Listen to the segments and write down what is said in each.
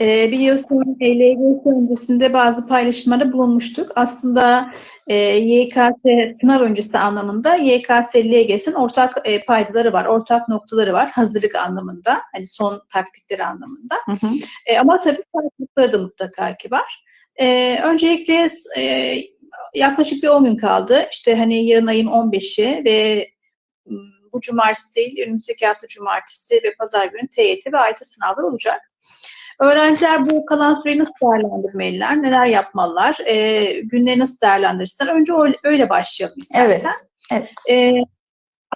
E, biliyorsun LGS öncesinde bazı paylaşımlarda bulunmuştuk. Aslında e, YKS sınav öncesi anlamında YKS LGS'in ortak e, paydaları var, ortak noktaları var hazırlık anlamında, hani son taktikleri anlamında. Hı hı. E, ama tabii farklılıkları da mutlaka ki var. E, öncelikle e, yaklaşık bir 10 gün kaldı. İşte hani yarın ayın 15'i ve bu cumartesi değil, önümüzdeki hafta cumartesi ve pazar günü TYT ve AYT sınavlar olacak. Öğrenciler bu kalan süreyi nasıl değerlendirmeliler, neler yapmalılar, e, günleri nasıl değerlendirirsinler? Önce öyle, öyle başlayalım istersen. evet. E,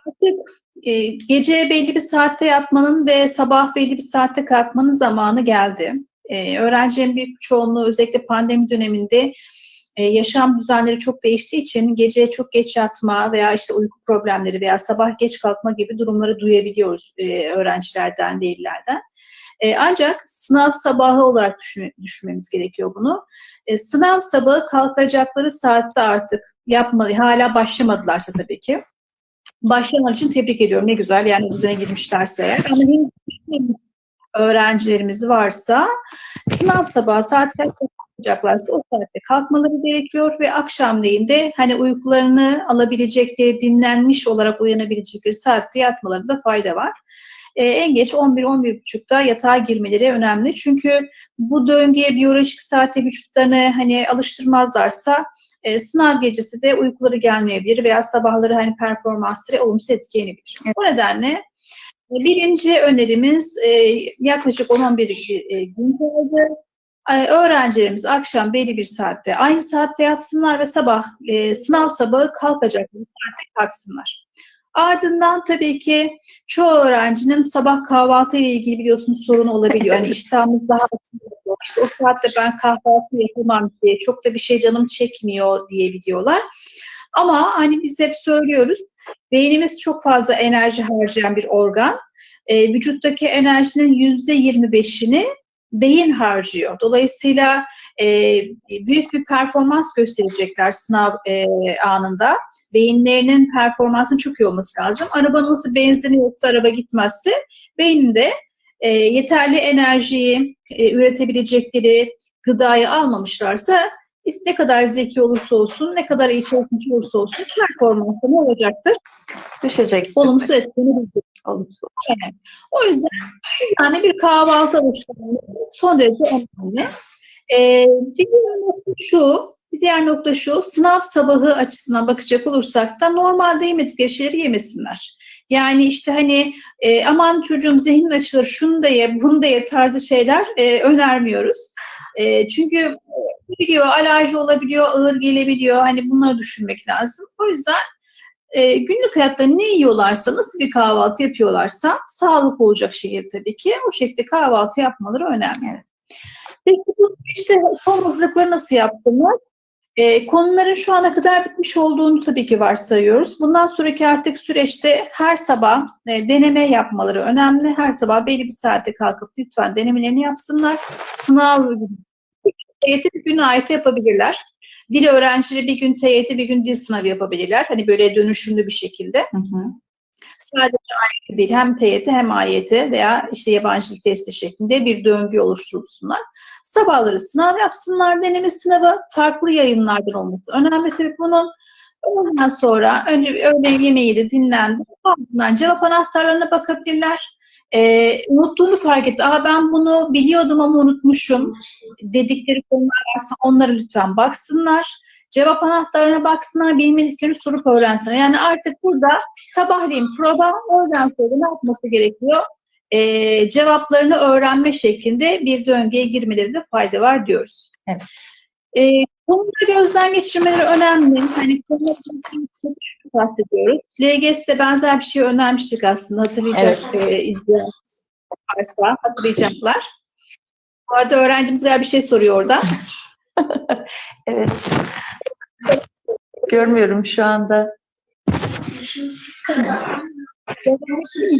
artık e, gece belli bir saatte yatmanın ve sabah belli bir saatte kalkmanın zamanı geldi. E, öğrencilerin büyük bir çoğunluğu özellikle pandemi döneminde e, yaşam düzenleri çok değiştiği için gece çok geç yatma veya işte uyku problemleri veya sabah geç kalkma gibi durumları duyabiliyoruz e, öğrencilerden, velilerden. E, ancak sınav sabahı olarak düşün, düşünmemiz gerekiyor bunu. E, sınav sabahı kalkacakları saatte artık yapmalı, hala başlamadılarsa tabii ki. Başlamak için tebrik ediyorum. Ne güzel yani düzene girmişlerse. Ama henüz öğrencilerimiz varsa sınav sabahı saat kalkacaklarsa o saatte kalkmaları gerekiyor ve akşamleyin de hani uykularını alabilecekleri, dinlenmiş olarak uyanabilecekleri saatte yatmalarında fayda var. Ee, en geç 11-11.30'da yatağa girmeleri önemli. Çünkü bu döngüye biyolojik saate vücutlarını hani alıştırmazlarsa e, sınav gecesi de uykuları gelmeyebilir veya sabahları hani performansları olumsuz etkilenebilir. O nedenle e, birinci önerimiz e, yaklaşık 10-11 e, gün kaldı. E, öğrencilerimiz akşam belli bir saatte aynı saatte yatsınlar ve sabah e, sınav sabahı kalkacakları saatte kalksınlar. Ardından tabii ki çoğu öğrencinin sabah kahvaltı ile ilgili biliyorsunuz sorun olabiliyor. Yani iştahımız daha açılıyor. İşte o saatte ben kahvaltı yapamam diye çok da bir şey canım çekmiyor diyebiliyorlar. Ama hani biz hep söylüyoruz beynimiz çok fazla enerji harcayan bir organ. E, vücuttaki enerjinin yüzde yirmi beşini beyin harcıyor. Dolayısıyla e, büyük bir performans gösterecekler sınav e, anında. Beyinlerinin performansının çok iyi olması lazım. Araba nasıl benzini yoksa araba gitmezse beyninde e, yeterli enerjiyi e, üretebilecekleri gıdayı almamışlarsa ne kadar zeki olursa olsun, ne kadar iyi çalışmış olursa olsun performansı ne olacaktır? Düşecek. Olumsuz etkilenebilecek. Olumsuz. Evet. O yüzden yani bir kahvaltı alışkanlığı son derece önemli. Ee, diğer nokta şu, diğer nokta şu, sınav sabahı açısından bakacak olursak da normalde yemedikleri şeyleri yemesinler. Yani işte hani e, aman çocuğum zihnin açılır, şunu da ye, bunu da ye tarzı şeyler e, önermiyoruz. E, çünkü biliyor, alerji olabiliyor, ağır gelebiliyor. Hani bunları düşünmek lazım. O yüzden e, günlük hayatta ne yiyorlarsa, nasıl bir kahvaltı yapıyorlarsa sağlıklı olacak şekilde tabii ki o şekilde kahvaltı yapmaları önemli. Peki bu işte son hazırlıkları nasıl yapsınlar? E, konuların şu ana kadar bitmiş olduğunu tabii ki varsayıyoruz. Bundan sonraki artık süreçte her sabah e, deneme yapmaları önemli. Her sabah belli bir saatte kalkıp lütfen denemelerini yapsınlar. Sınav TYT bir gün ait yapabilirler. Dil öğrencileri bir gün TYT bir gün dil sınavı yapabilirler. Hani böyle dönüşümlü bir şekilde. Hı hı. Sadece AYT değil hem TYT hem AYT veya işte yabancı dil testi şeklinde bir döngü oluşturulsunlar. Sabahları sınav yapsınlar. Deneme sınavı farklı yayınlardan olması önemli. Tabii bunun ondan sonra önce öğle yemeği de dinlendi. Ardından cevap anahtarlarına bakabilirler. Ee, unuttuğunu fark etti. Aa ben bunu biliyordum ama unutmuşum dedikleri konular varsa onlara lütfen baksınlar. Cevap anahtarlarına baksınlar, bilmediklerini sorup öğrensinler. Yani artık burada sabahleyin prova, oradan sonra ne yapması gerekiyor? Ee, cevaplarını öğrenme şeklinde bir döngüye girmelerinde fayda var diyoruz. Evet. Ee, konuları gözden geçirmeleri önemli. Hani konuları şu bahsediyoruz. LGS'de benzer bir şey önermiştik aslında. Hatırlayacak Evet. e, izleyen varsa hatırlayacaklar. Bu arada öğrencimiz veya bir şey soruyor orada. Evet. Görmüyorum şu anda.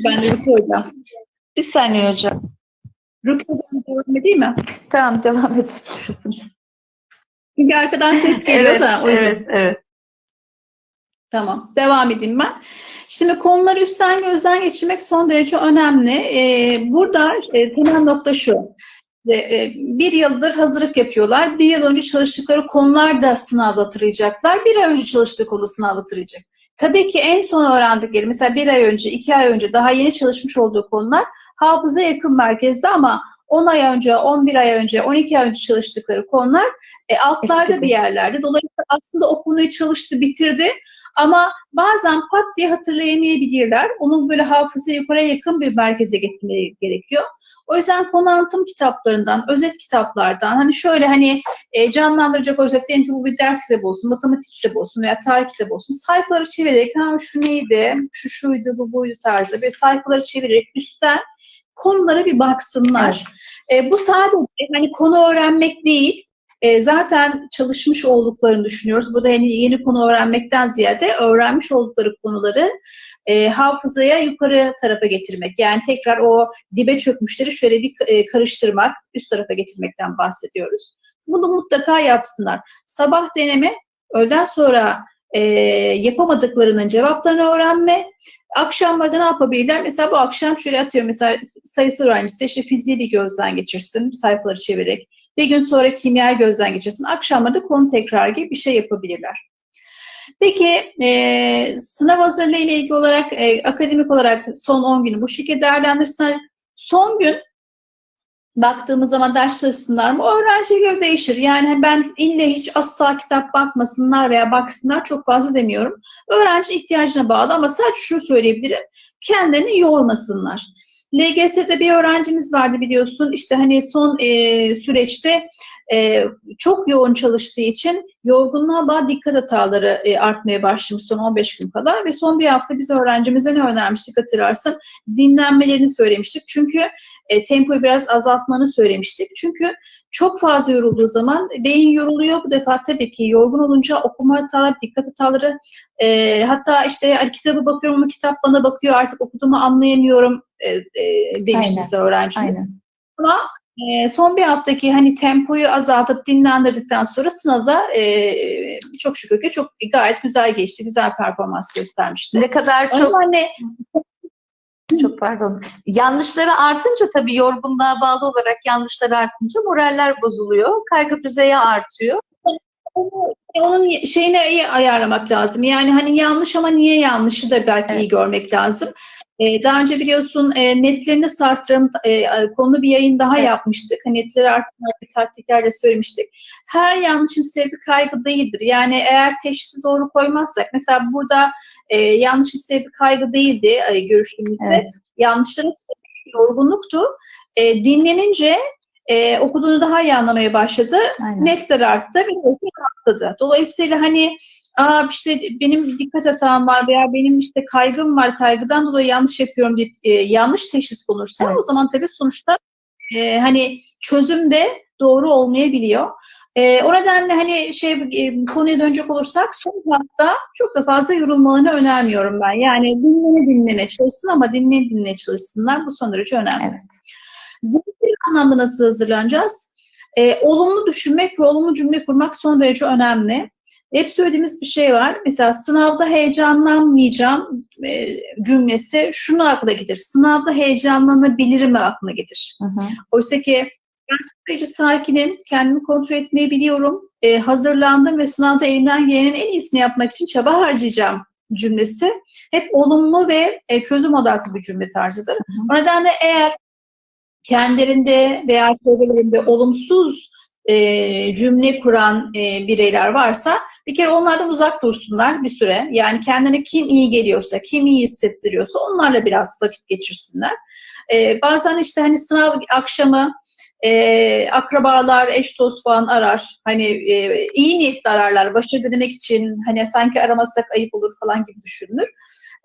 Ben de Hocam? Bir saniye hocam. Hocam devam edeyim mi? Tamam devam edebilirsiniz. Çünkü arkadan ses geliyor evet, da o yüzden. evet, evet. Tamam. Devam edeyim ben. Şimdi konuları üstten gözden geçirmek son derece önemli. Ee, burada e, temel nokta şu. E, bir yıldır hazırlık yapıyorlar. Bir yıl önce çalıştıkları konular da sınavda hatırlayacaklar. Bir ay önce çalıştığı konu sınavda hatırlayacak. Tabii ki en son öğrendikleri, mesela bir ay önce, iki ay önce daha yeni çalışmış olduğu konular hafıza yakın merkezde ama 10 ay önce, 11 ay önce, 12 ay önce çalıştıkları konular e, altlarda Eskidi. bir yerlerde. Dolayısıyla aslında o konuyu çalıştı, bitirdi. Ama bazen pat diye hatırlayamayabilirler. Onun böyle hafıza yukarıya yakın bir merkeze getirmeleri gerekiyor. O yüzden konu anlatım kitaplarından, özet kitaplardan hani şöyle hani e, canlandıracak olacak diyelim ki bu bir ders kitabı olsun, matematik kitabı olsun veya tarih kitabı olsun. Sayfaları çevirerek ha şu neydi, şu şuydu, bu buydu tarzda böyle sayfaları çevirerek üstten konulara bir baksınlar. E, bu sadece hani konu öğrenmek değil, e, zaten çalışmış olduklarını düşünüyoruz. Burada hani yeni konu öğrenmekten ziyade öğrenmiş oldukları konuları e, hafızaya yukarı tarafa getirmek. Yani tekrar o dibe çökmüşleri şöyle bir e, karıştırmak, üst tarafa getirmekten bahsediyoruz. Bunu mutlaka yapsınlar. Sabah deneme, öğleden sonra e, yapamadıklarının cevaplarını öğrenme. Akşamlarda ne yapabilirler? Mesela bu akşam şöyle atıyorum mesela sayısal öğrencisi işte fiziği bir gözden geçirsin sayfaları çevirerek. Bir gün sonra kimyayı gözden geçirsin. Akşamlarda konu tekrar gibi bir şey yapabilirler. Peki e, sınav hazırlığı ile ilgili olarak e, akademik olarak son 10 günü bu şekilde değerlendirsinler. Son gün baktığımız zaman ders çalışsınlar mı? Öğrenciye göre değişir. Yani ben ille hiç asla kitap bakmasınlar veya baksınlar çok fazla demiyorum. Öğrenci ihtiyacına bağlı ama sadece şunu söyleyebilirim. Kendilerini yormasınlar. LGS'de bir öğrencimiz vardı biliyorsun. İşte hani son e, süreçte e, çok yoğun çalıştığı için yorgunluğa bağlı dikkat hataları e, artmaya başlamış son 15 gün kadar ve son bir hafta biz öğrencimize ne önermiştik hatırlarsın? Dinlenmelerini söylemiştik. Çünkü e, tempoyu biraz azaltmanı söylemiştik. Çünkü çok fazla yorulduğu zaman beyin yoruluyor. Bu defa tabii ki yorgun olunca okuma hataları, dikkat hataları e, hatta işte hani kitabı bakıyorum ama kitap bana bakıyor artık okuduğumu anlayamıyorum e, e, demiş Aynen. mesela öğrencimiz. Aynen. Ama e, son bir haftaki hani tempoyu azaltıp dinlendirdikten sonra sınavda e, çok şükür ki çok gayet güzel geçti. Güzel performans göstermişti. Ne kadar Çok, çok hani çok pardon. Yanlışları artınca tabii yorgunluğa bağlı olarak yanlışlar artınca moraller bozuluyor. Kaygı düzeyi artıyor. onu- onun şeyine iyi ayarlamak lazım. Yani hani yanlış ama niye yanlışı da belki Evet. iyi görmek lazım. Ee, daha önce biliyorsun e, netlerini sartırın e, konu bir yayın daha Evet. yapmıştık. Hani netleri bir taktiklerle söylemiştik. Her yanlışın sebebi kaygı değildir. Yani eğer teşhisi doğru koymazsak mesela burada e, yanlışın sebebi kaygı değildi e, görüştüğümüzde. Evet. Yanlışların sebebi yorgunluktu. E, dinlenince e, okuduğunu daha iyi anlamaya başladı Aynen. netler arttı notlar arttı. Dolayısıyla hani Aa işte benim dikkat hatam var veya benim işte kaygım var, kaygıdan dolayı yanlış yapıyorum deyip e, yanlış teşhis konursa Evet. o zaman tabii sonuçta e, hani çözüm de doğru olmayabiliyor. E, o nedenle hani şey e, konuya dönecek olursak son hafta çok da fazla yorulmalarını önermiyorum ben. Yani dinlene dinlene çalışsın ama dinlene dinlene çalışsınlar. Bu son derece önemli. Evet. Zihinsel anlamda nasıl hazırlanacağız? Ee, olumlu düşünmek ve olumlu cümle kurmak son derece önemli. Hep söylediğimiz bir şey var. Mesela sınavda heyecanlanmayacağım e, cümlesi şunu akla getir. Sınavda heyecanlanabilirim mi aklına getir. Hı hı. Oysa ki ben süreci sakinim, kendimi kontrol etmeyi biliyorum, e, hazırlandım ve sınavda elimden gelenin en iyisini yapmak için çaba harcayacağım cümlesi hep olumlu ve e, çözüm odaklı bir cümle tarzıdır. O nedenle eğer kendilerinde veya çevrelerinde olumsuz e, cümle kuran e, bireyler varsa bir kere onlardan uzak dursunlar bir süre. Yani kendine kim iyi geliyorsa, kim iyi hissettiriyorsa onlarla biraz vakit geçirsinler. E, bazen işte hani sınav akşamı e, akrabalar, eş dost falan arar. Hani e, iyi niyetli ararlar. Başarı dilemek için hani sanki aramasak ayıp olur falan gibi düşünülür.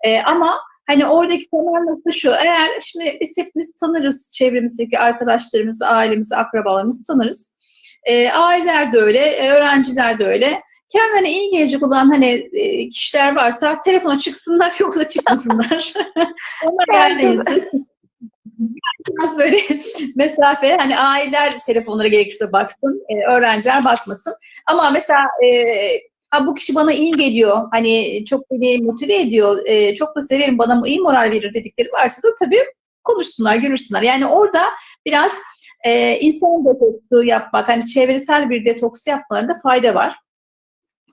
E, ama Hani oradaki temel nokta şu, eğer şimdi biz hepimiz tanırız çevremizdeki arkadaşlarımızı, ailemizi, akrabalarımızı tanırız. E, aileler de öyle, e, öğrenciler de öyle. Kendilerine iyi gelecek olan hani e, kişiler varsa telefona çıksınlar yoksa çıkmasınlar. Onlar yerdeyiz. Biraz böyle mesafe, hani aileler telefonlara gerekirse baksın, e, öğrenciler bakmasın. Ama mesela e, ha bu kişi bana iyi geliyor, hani çok beni motive ediyor, e, çok da severim, bana iyi moral verir dedikleri varsa da tabii konuşsunlar, görürsünler. Yani orada biraz e, insan detoksu yapmak, hani çevresel bir detoks yapmalarında fayda var.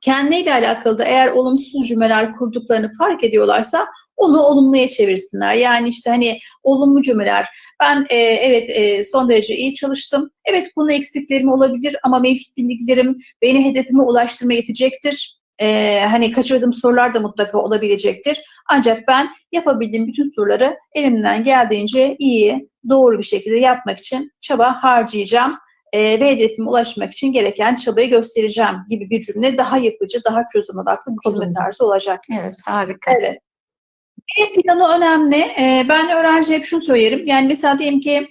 Kendiyle alakalı da eğer olumsuz cümleler kurduklarını fark ediyorlarsa onu olumluya çevirsinler. Yani işte hani olumlu cümleler. Ben e, evet e, son derece iyi çalıştım. Evet bunun eksiklerim olabilir ama mevcut bildiklerim beni hedefime ulaştırmaya yetecektir. E, hani kaçırdığım sorular da mutlaka olabilecektir. Ancak ben yapabildiğim bütün soruları elimden geldiğince iyi, doğru bir şekilde yapmak için çaba harcayacağım e, ve hedefime ulaşmak için gereken çabayı göstereceğim gibi bir cümle daha yapıcı, daha çözüm odaklı bir cümle tarzı olacak. Evet, harika. Evet. B planı önemli. Ee, ben öğrenciye hep şunu söylerim. Yani mesela diyelim ki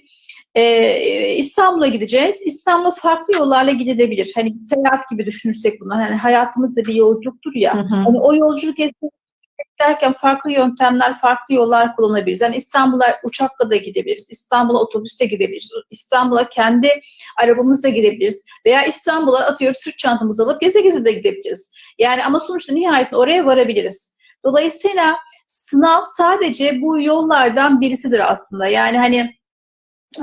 e, İstanbul'a gideceğiz. İstanbul'a farklı yollarla gidilebilir. Hani seyahat gibi düşünürsek bunlar. Hani hayatımızda bir yolculuktur ya. Hı hı. Hani o yolculuk derken farklı yöntemler, farklı yollar kullanabiliriz. Yani İstanbul'a uçakla da gidebiliriz. İstanbul'a otobüste gidebiliriz. İstanbul'a kendi arabamızla gidebiliriz. Veya İstanbul'a atıyorum sırt çantamızı alıp geze geze de gidebiliriz. Yani ama sonuçta nihayetinde oraya varabiliriz. Dolayısıyla sınav sadece bu yollardan birisidir aslında. Yani hani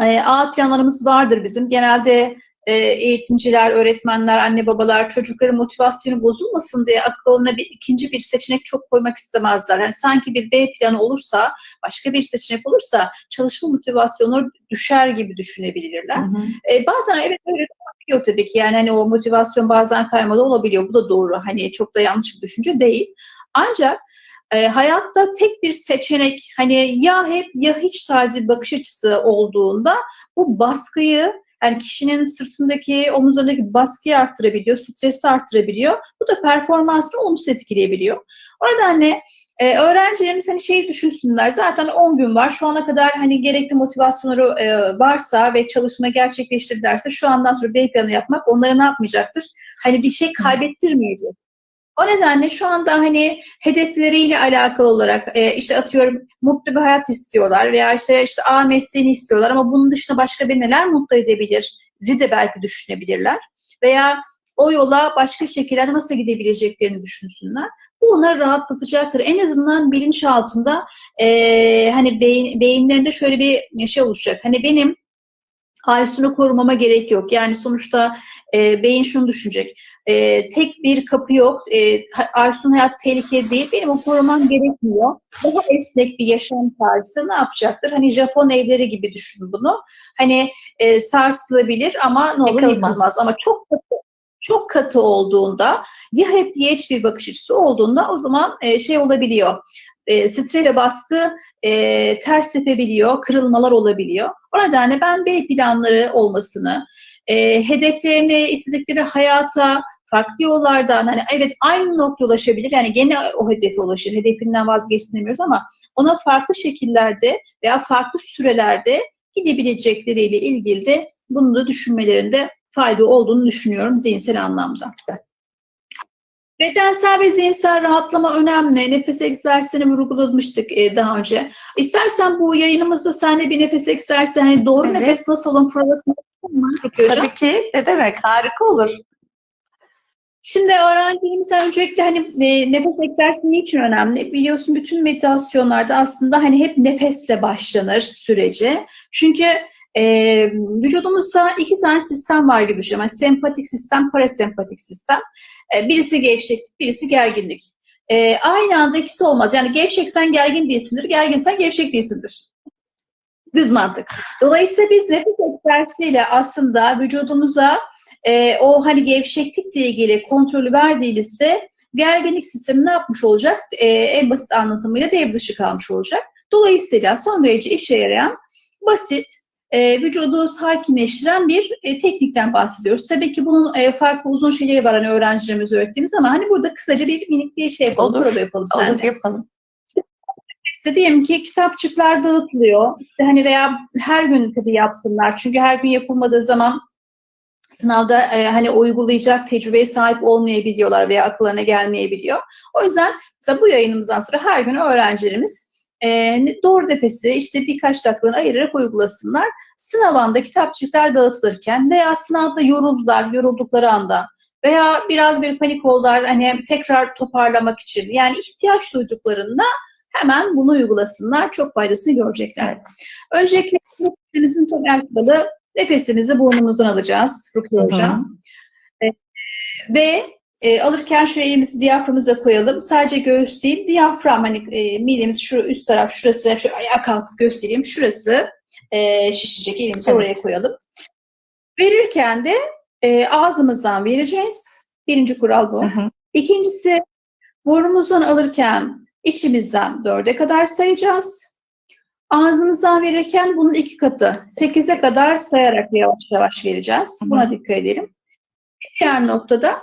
e, A planlarımız vardır bizim. Genelde e, eğitimciler, öğretmenler, anne babalar çocukların motivasyonu bozulmasın diye akıllarına bir ikinci bir seçenek çok koymak istemezler. Yani sanki bir B planı olursa, başka bir seçenek olursa çalışma motivasyonları düşer gibi düşünebilirler. Hı hı. E, bazen evet öyle olabiliyor tabii ki. Yani hani o motivasyon bazen kaymalı olabiliyor. Bu da doğru. Hani çok da yanlış bir düşünce değil. Ancak e, hayatta tek bir seçenek hani ya hep ya hiç tarzı bir bakış açısı olduğunda bu baskıyı yani kişinin sırtındaki, omuzlarındaki baskıyı arttırabiliyor, stresi arttırabiliyor. Bu da performansını olumsuz etkileyebiliyor. O nedenle e, öğrencilerimiz hani şey düşünsünler zaten 10 gün var şu ana kadar hani gerekli motivasyonları e, varsa ve çalışma gerçekleştirdilerse şu andan sonra B planı yapmak onlara ne yapmayacaktır? Hani bir şey kaybettirmeyecek. O nedenle şu anda hani hedefleriyle alakalı olarak e, işte atıyorum mutlu bir hayat istiyorlar veya işte işte A mesleğini istiyorlar ama bunun dışında başka bir neler mutlu edebilir de belki düşünebilirler. Veya o yola başka şekillerde nasıl gidebileceklerini düşünsünler. Bu onları rahatlatacaktır. En azından bilinç altında e, hani beyin, beyinlerinde şöyle bir şey oluşacak. Hani benim Aysun'u korumama gerek yok. Yani sonuçta e, beyin şunu düşünecek. E, tek bir kapı yok. E, Aysun hayat tehlikeli değil. Benim o korumam gerekmiyor. Daha esnek bir yaşam tarzı ne yapacaktır? Hani Japon evleri gibi düşün bunu. Hani e, sarsılabilir ama ne olur Yıkılmaz. yıkılmaz. Ama çok katı, çok katı olduğunda ya hep ya hiç bir bakış açısı olduğunda o zaman e, şey olabiliyor. E, stres ve baskı e, ters tepebiliyor, kırılmalar olabiliyor. O nedenle ben B planları olmasını, e, hedeflerini, istedikleri hayata farklı yollardan hani evet aynı nokta ulaşabilir yani gene o hedefe ulaşır hedefinden vazgeçsin demiyoruz ama ona farklı şekillerde veya farklı sürelerde gidebilecekleriyle ilgili de bunu da düşünmelerinde fayda olduğunu düşünüyorum zihinsel anlamda. Bedensel ve zihinsel rahatlama önemli. Nefes egzersizini vurgulamıştık e, daha önce. İstersen bu yayınımızda sen de bir nefes egzersizi hani doğru Evet. nefes nasıl olan provasını? Tabii ki. Ne demek? Harika olur. Şimdi öğrencilerimiz öncelikle hani e, nefes egzersizi niçin önemli? Biliyorsun bütün meditasyonlarda aslında hani hep nefesle başlanır süreci. Çünkü e, vücudumuzda iki tane sistem var gibi düşün. Yani sempatik sistem, parasempatik sistem. E, birisi gevşeklik, birisi gerginlik. E, aynı anda ikisi olmaz. Yani gevşeksen gergin değilsindir, gerginsen gevşek değilsindir. Düz mantık. Dolayısıyla biz nefes egzersiziyle aslında vücudumuza e, o hani gevşeklikle ilgili kontrolü verdiğimizde gerginlik sistemi ne yapmış olacak? E, en basit anlatımıyla dev dışı kalmış olacak. Dolayısıyla son derece işe yarayan basit, e, vücudu sakinleştiren bir e, teknikten bahsediyoruz. Tabii ki bunun e, farklı uzun şeyleri var hani öğrencilerimize öğrettiğimiz ama hani burada kısaca bir minik bir şey yapalım, Olur. prova yapalım Olur seninle. yapalım. İşte diyelim ki kitapçıklar dağıtılıyor. İşte hani veya her gün tabii yapsınlar. Çünkü her gün yapılmadığı zaman sınavda e, hani uygulayacak tecrübeye sahip olmayabiliyorlar veya akıllarına gelmeyebiliyor. O yüzden mesela bu yayınımızdan sonra her gün öğrencilerimiz e, doğru depesi işte birkaç dakikalığını ayırarak uygulasınlar. Sınav anda kitapçıklar dağıtılırken veya sınavda yoruldular, yoruldukları anda veya biraz bir panik oldular hani tekrar toparlamak için yani ihtiyaç duyduklarında hemen bunu uygulasınlar. Çok faydasını görecekler. Evet. Öncelikle nefesimizin temel kuralı Nefesimizi burnumuzdan alacağız Rukiye. Hocam. E, ve e, alırken şu elimizi diyaframıza koyalım. Sadece göğüs değil, diyafram hani e, midemiz şu üst taraf şurası, şu ayağa kalkıp göstereyim. Şurası e, şişecek. Elimizi Evet. oraya koyalım. Verirken de e, ağzımızdan vereceğiz. Birinci kural bu. Hı hı. İkincisi burnumuzdan alırken içimizden dörde kadar sayacağız. Ağzımızdan verirken bunun iki katı sekize kadar sayarak yavaş yavaş vereceğiz. Buna dikkat edelim. Diğer noktada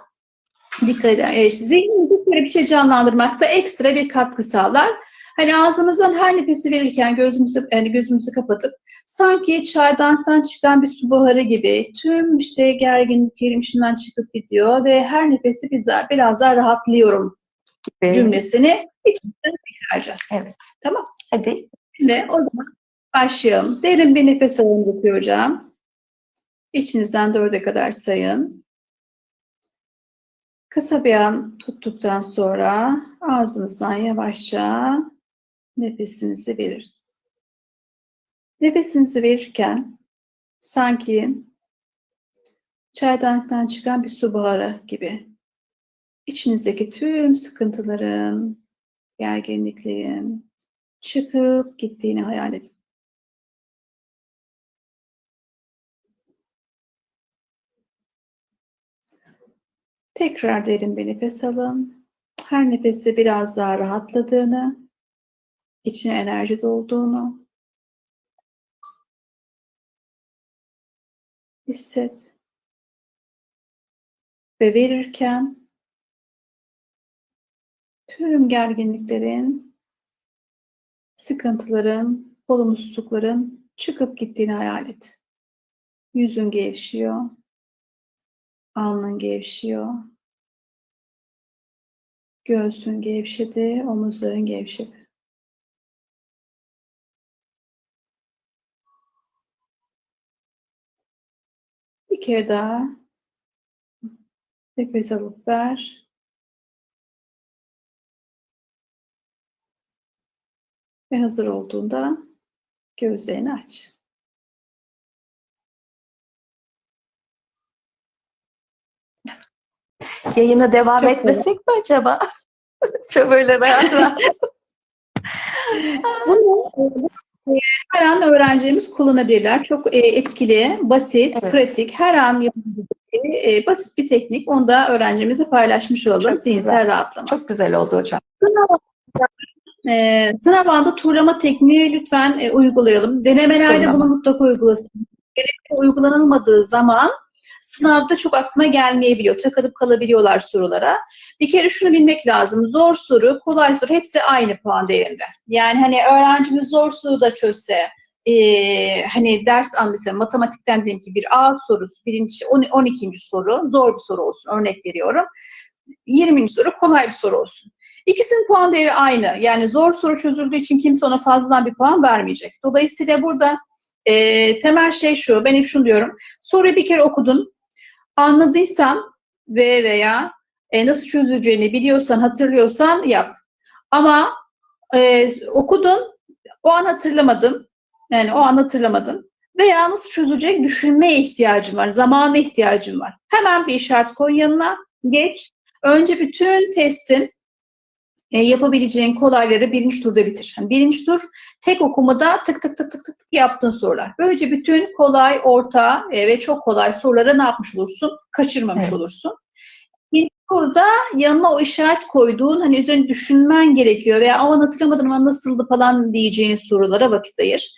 dikkat. E, zihnimizi böyle bir şey canlandırmakta ekstra bir katkı sağlar. Hani ağzımızdan her nefesi verirken gözümüzü yani gözümüzü kapatıp sanki çaydanlıktan çıkan bir su buharı gibi tüm işte gerginliklerim içinden çıkıp gidiyor ve her nefesi bize biraz daha rahatlıyorum Gibi. cümlesini içimizden tekrarlayacağız. Evet. Tamam. Hadi. Şimdi o zaman başlayalım. Derin bir nefes alın Hocam. İçinizden dörde kadar sayın. Kısa bir an tuttuktan sonra ağzınızdan yavaşça nefesinizi verin. Nefesinizi verirken sanki çaydanlıktan çıkan bir su buharı gibi içinizdeki tüm sıkıntıların, gerginliklerin çıkıp gittiğini hayal edin. Tekrar derin bir nefes alın. Her nefeste biraz daha rahatladığını, içine enerji dolduğunu hisset. Ve verirken tüm gerginliklerin, sıkıntıların, olumsuzlukların çıkıp gittiğini hayal et. Yüzün gevşiyor. Alnın gevşiyor. Göğsün gevşedi, omuzların gevşedi. Bir kere daha nefes alıp ver. Ve hazır olduğunda gözlerini aç. Yayına devam Çok etmesek mi acaba? Çok böyle rahat rahat. Bunu e, her an öğrencilerimiz kullanabilirler. Çok e, etkili, basit, Evet. pratik, her an e, basit bir teknik. Onu da öğrencimizle paylaşmış olalım. Zihinsel rahatlama. Çok güzel oldu hocam. E, sınav bandı turlama tekniği lütfen e, uygulayalım. Denemelerde Turlama. bunu mutlaka uygulasın. Denemede uygulanılmadığı zaman sınavda çok aklına gelmeyebiliyor. Takılıp kalabiliyorlar sorulara. Bir kere şunu bilmek lazım. Zor soru, kolay soru hepsi aynı puan değerinde. Yani hani öğrencimiz zor soru da çözse, e, hani ders mesela matematikten diyelim ki bir A sorusu, birinci, on- 12. soru zor bir soru olsun örnek veriyorum. 20. soru kolay bir soru olsun. İkisinin puan değeri aynı. Yani zor soru çözüldüğü için kimse ona fazladan bir puan vermeyecek. Dolayısıyla burada e, temel şey şu, ben hep şunu diyorum. Soruyu bir kere okudun, anladıysan ve veya e, nasıl çözüleceğini biliyorsan, hatırlıyorsan yap. Ama e, okudun, o an hatırlamadın, yani o an hatırlamadın veya nasıl çözülecek düşünmeye ihtiyacın var, zamana ihtiyacın var. Hemen bir işaret koy yanına, geç. Önce bütün testin e, yapabileceğin kolayları birinci turda bitir. Yani birinci tur tek okumada tık tık tık tık tık tık yaptığın sorular. Böylece bütün kolay, orta e, ve çok kolay sorulara ne yapmış olursun? Kaçırmamış Evet. olursun. İlk turda yanına o işaret koyduğun hani üzerine düşünmen gerekiyor veya aman hatırlamadım ama nasıldı falan diyeceğin sorulara vakit ayır.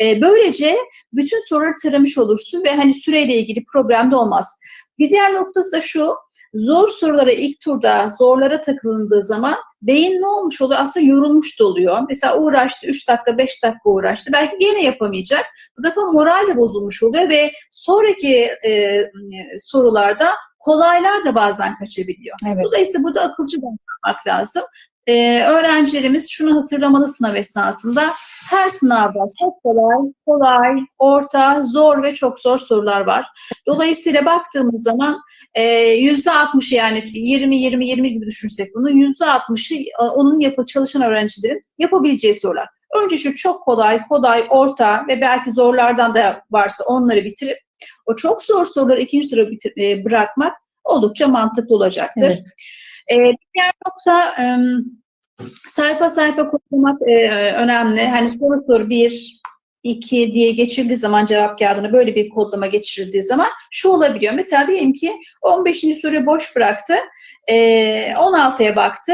E, böylece bütün soruları taramış olursun ve hani süreyle ilgili problem de olmaz. Bir diğer noktası da şu, zor sorulara ilk turda zorlara takılındığı zaman beyin ne olmuş oluyor? Aslında yorulmuş da oluyor. Mesela uğraştı 3 dakika 5 dakika uğraştı. Belki gene yapamayacak. Bu defa moral de bozulmuş oluyor ve sonraki e, sorularda kolaylar da bazen kaçabiliyor. Evet. Dolayısıyla burada akılcı davranmak lazım. Ee, öğrencilerimiz şunu hatırlamalı sınav esnasında. Her sınavda çok kolay, kolay, orta, zor ve çok zor sorular var. Dolayısıyla baktığımız zaman e, yüzde 60'ı yani 20-20-20 gibi düşünsek bunu yüzde 60'ı e, onun yapı çalışan öğrencilerin yapabileceği sorular. Önce şu çok kolay, kolay, orta ve belki zorlardan da varsa onları bitirip o çok zor soruları ikinci tura bitir- e, bırakmak oldukça mantıklı olacaktır. Evet. E, diğer nokta e, sayfa sayfa kodlamak e, önemli. Hani soru soru bir, iki diye geçirildiği zaman cevap kağıdına böyle bir kodlama geçirildiği zaman şu olabiliyor. Mesela diyelim ki 15. soruyu boş bıraktı. E, 16'ya baktı.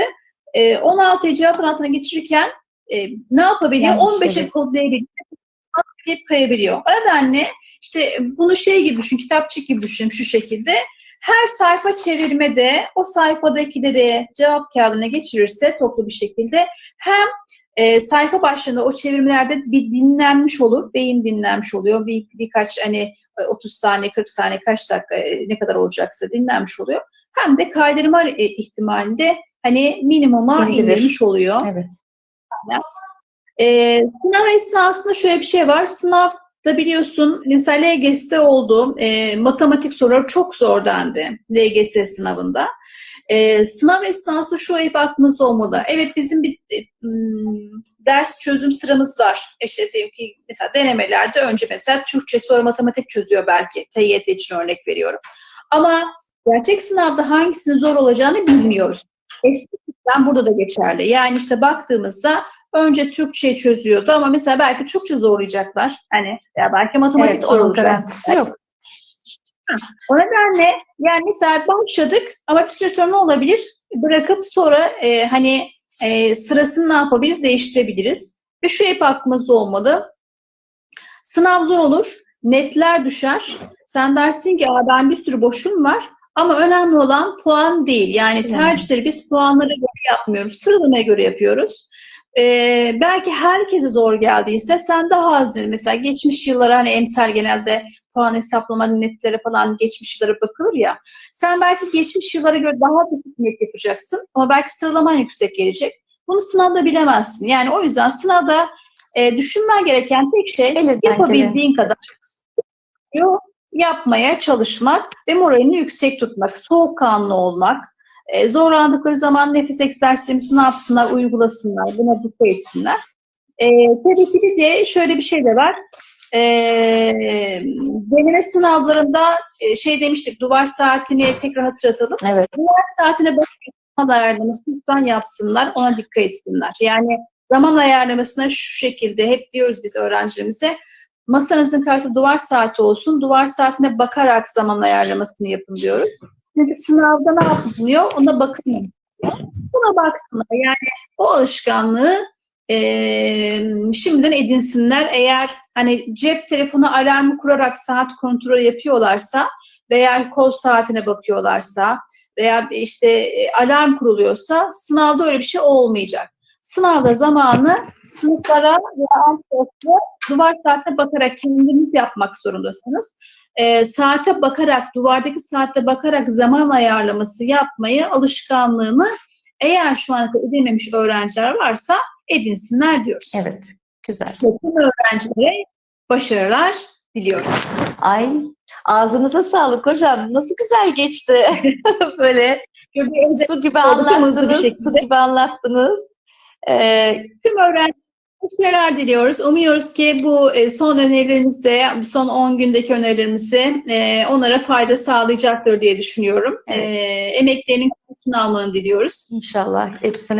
E, 16'yı cevapın altına geçirirken e, ne yapabiliyor? Yanlış 15'e oluyor. kodlayabiliyor. Atlayıp kayabiliyor. O nedenle işte bunu şey gibi düşün, kitapçık gibi düşün şu şekilde. Her sayfa çevirmede o sayfadakileri cevap kağıdına geçirirse toplu bir şekilde hem e, sayfa başlarında o çevirmelerde bir dinlenmiş olur, beyin dinlenmiş oluyor. Bir, birkaç hani e, 30 saniye, 40 saniye, kaç dakika e, ne kadar olacaksa dinlenmiş oluyor. Hem de kaydırma e, ihtimalinde hani minimuma İndirir. indirmiş oluyor. Evet. Ee, sınav esnasında şöyle bir şey var. Sınavda biliyorsun mesela LGS'de oldu. Ee, matematik soruları çok zor dendi LGS sınavında. Ee, sınav esnasında şu hep aklımızda olmalı. Evet bizim bir e, m, ders çözüm sıramız var. İşte diyelim ki mesela denemelerde önce mesela Türkçe sonra matematik çözüyor belki. TYT için örnek veriyorum. Ama gerçek sınavda hangisinin zor olacağını bilmiyoruz. Eskiden burada da geçerli. Yani işte baktığımızda önce Türkçe çözüyordu ama mesela belki Türkçe zorlayacaklar. Hani ya belki matematik Evet, zor onun olacak. garantisi yok. O nedenle yani mesela başladık ama bir süre sonra ne olabilir? Bırakıp sonra e, hani e, sırasını ne yapabiliriz? Değiştirebiliriz. Ve şu hep aklımızda olmalı. Sınav zor olur. Netler düşer. Sen dersin ki Aa, ben bir sürü boşum var. Ama önemli olan puan değil. Yani tercihleri biz puanlara göre yapmıyoruz. Sıralamaya göre yapıyoruz. Ee, belki herkese zor geldiyse sen daha az mesela geçmiş yıllara hani emsal genelde puan hesaplama netlere falan geçmiş yıllara bakılır ya. Sen belki geçmiş yıllara göre daha düşük net yapacaksın ama belki sıralaman yüksek gelecek. Bunu sınavda bilemezsin. Yani o yüzden sınavda e, düşünmen gereken tek şey Elinden yapabildiğin kadar yapmaya çalışmak ve moralini yüksek tutmak, soğukkanlı olmak, e, zorlandıkları zaman nefes egzersizimizi ne yapsınlar, uygulasınlar, buna dikkat etsinler. E, tabii ki bir de şöyle bir şey de var. E, deneme sınavlarında e, şey demiştik, duvar saatini tekrar hatırlatalım. Evet. Duvar saatine bakıp zaman ayarlamasını lütfen yapsınlar, ona dikkat etsinler. Yani zaman ayarlamasına şu şekilde hep diyoruz biz öğrencilerimize, masanızın karşısında duvar saati olsun, duvar saatine bakarak zaman ayarlamasını yapın diyoruz. Çünkü sınavda ne yapılıyor ona bakın. Buna baksınlar. Yani o alışkanlığı eee, şimdiden edinsinler. Eğer hani cep telefonu alarmı kurarak saat kontrolü yapıyorlarsa veya kol saatine bakıyorlarsa veya işte e, alarm kuruluyorsa sınavda öyle bir şey olmayacak. Sınavda zamanı sınıflara veya alt sınıflara duvar saate bakarak kendiniz yapmak zorundasınız. Ee, saate bakarak, duvardaki saate bakarak zaman ayarlaması yapmayı alışkanlığını eğer şu ana kadar edememiş öğrenciler varsa edinsinler diyoruz. Evet. Güzel. Bütün öğrencilere başarılar diliyoruz. Ay ağzınıza sağlık hocam. Nasıl güzel geçti. Böyle su gibi anlattınız. Su gibi anlattınız. Ee, Tüm öğrencilere başarılar diliyoruz. Umuyoruz ki bu e, son önerilerimizde, son 10 gündeki önerilerimizi e, onlara fayda sağlayacaktır diye düşünüyorum. Evet. E, emeklerinin karşılığını almanı diliyoruz. inşallah hepsine